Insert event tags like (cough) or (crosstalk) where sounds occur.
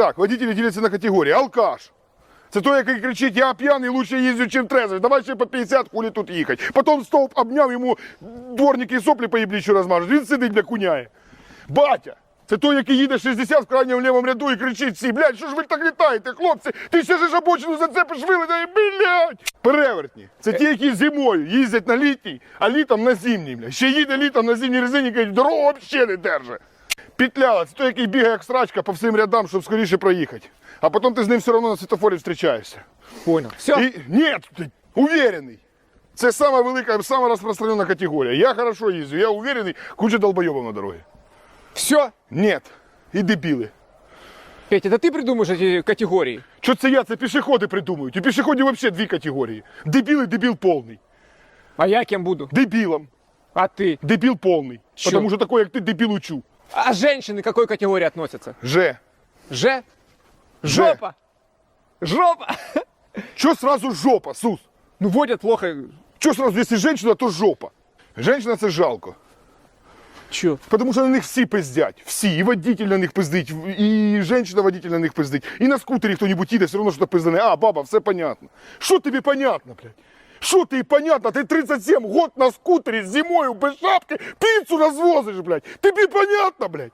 так, водителі діляться на категорії. Алкаш. Це той, який кричить, я п'яний, лучше їздю, чим трезвий. Давай ще по 50, хулі тут їхати. Потім стовп обняв йому дворники і соплі по їбліччю розмажуть. Він сидить, бля, куняє. Батя. Це той, який їде 60 в крайньому лівому ряду і кричить всі, блядь, що ж ви так літаєте, хлопці? Ти ще ж обочину зацепиш вилетає, блядь! Перевертні. Це ті, які зимою їздять на літній, а літом на зимній, блядь. Ще їде літом на зимній резині, кажуть, дорогу взагалі не держить. Петляла, це той, який бігає як срачка по всім рядам, щоб скоріше проїхати. А потім ти з ним все одно на світофорі зустрічаєшся. Понял. Все. І, ні, ти уверений. Це сама велика, сама розпространена категорія. Я хорошо їздю, я уверений, куча долбойобів на дорогі. Все. Нет. І дебіли. Петя, это ты придумаешь эти категории? Що це я? Це пішоходи придумують. У пішоходів взагалі дві категорії. Дебіл і дебіл повний. А я кем буду? Дебілом. А ты? Дебіл повний. Чо? Тому що такий, як ти, дебіл учу. А женщины к какой категории относятся? Же. Ж? Же. Жопа. Жопа. (laughs) Що сразу жопа, Сус? Ну водят плохо. Що сразу, якщо жінка, то жопа. Женщина це жалко. Че? Потому що на них всі пиздять. Всі. І водитель на них пиздить, і жінка водитель на них пиздить. І на скутері хто-нибудь їде, все одно що пиздане. А, баба, все понятно. Що тобі понятно, блядь? Що тобі понятно? Ти 37 год на скутері зимою без шапки піцу розвозиш, блядь. Тобі понятно, блядь?